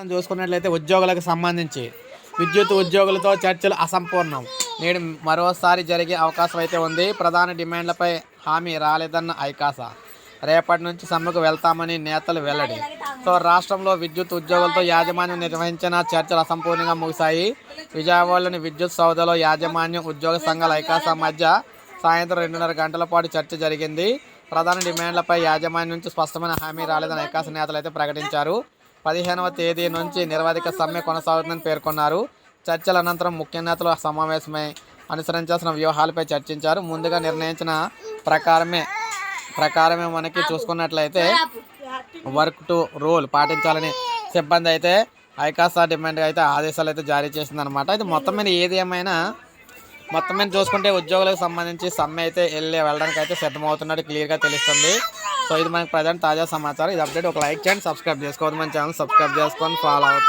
మనం చూసుకున్నట్లయితే ఉద్యోగులకు సంబంధించి విద్యుత్ ఉద్యోగులతో చర్చలు అసంపూర్ణం. నేడు మరోసారి జరిగే అవకాశం అయితే ఉంది. ప్రధాన డిమాండ్లపై హామీ రాలేదన్న ఐకాస. రేపటి నుంచి సమ్మెకు వెళ్తామని నేతలు వెల్లడి. సో రాష్ట్రంలో విద్యుత్ ఉద్యోగులతో యాజమాన్యం నిర్వహించిన చర్చలు అసంపూర్ణంగా ముగిశాయి. విజయవాడలోని విద్యుత్ సౌదలో యాజమాన్యం ఉద్యోగ సంఘాల ఐకాస మధ్య సాయంత్రం రెండున్నర గంటల పాటు చర్చ జరిగింది. ప్రధాన డిమాండ్లపై యాజమాన్యం నుంచి స్పష్టమైన హామీ రాలేదని ఐకాస నేతలు అయితే ప్రకటించారు. పదిహేనవ తేదీ నుంచి నిరవధిక సమ్మె కొనసాగుతుందని పేర్కొన్నారు. చర్చల అనంతరం ముఖ్య నేతలు సమావేశమై అనుసరించాల్సిన వ్యూహాలపై చర్చించారు. ముందుగా నిర్ణయించిన ప్రకారమే ప్రకారమే మనకి చూసుకున్నట్లయితే వర్క్ టు రూల్ పాటించాలని సిబ్బంది అయితే ఐకాసా డిమాండ్ అయితే ఆదేశాలు అయితే జారీ చేసింది అనమాట ఇది మొత్తం మీద ఏది ఏమైనా మొత్తం మీద చూసుకుంటే ఉద్యోగులకు సంబంధించి సమ్మె అయితే వెళ్ళి వెళ్ళడానికి అయితే సిద్ధమవుతున్నట్టు క్లియర్గా తెలుస్తుంది. సో ఇది మనకి ప్రజెంట్ తాజా సమాచారం ఇది అప్డేట్ ఒక లైక్ చేయండి సబ్స్క్రైబ్ చేసుకోవద్దు మన ఛానల్ సబ్స్క్రైబ్ చేసుకొని ఫాలో అవుతుంది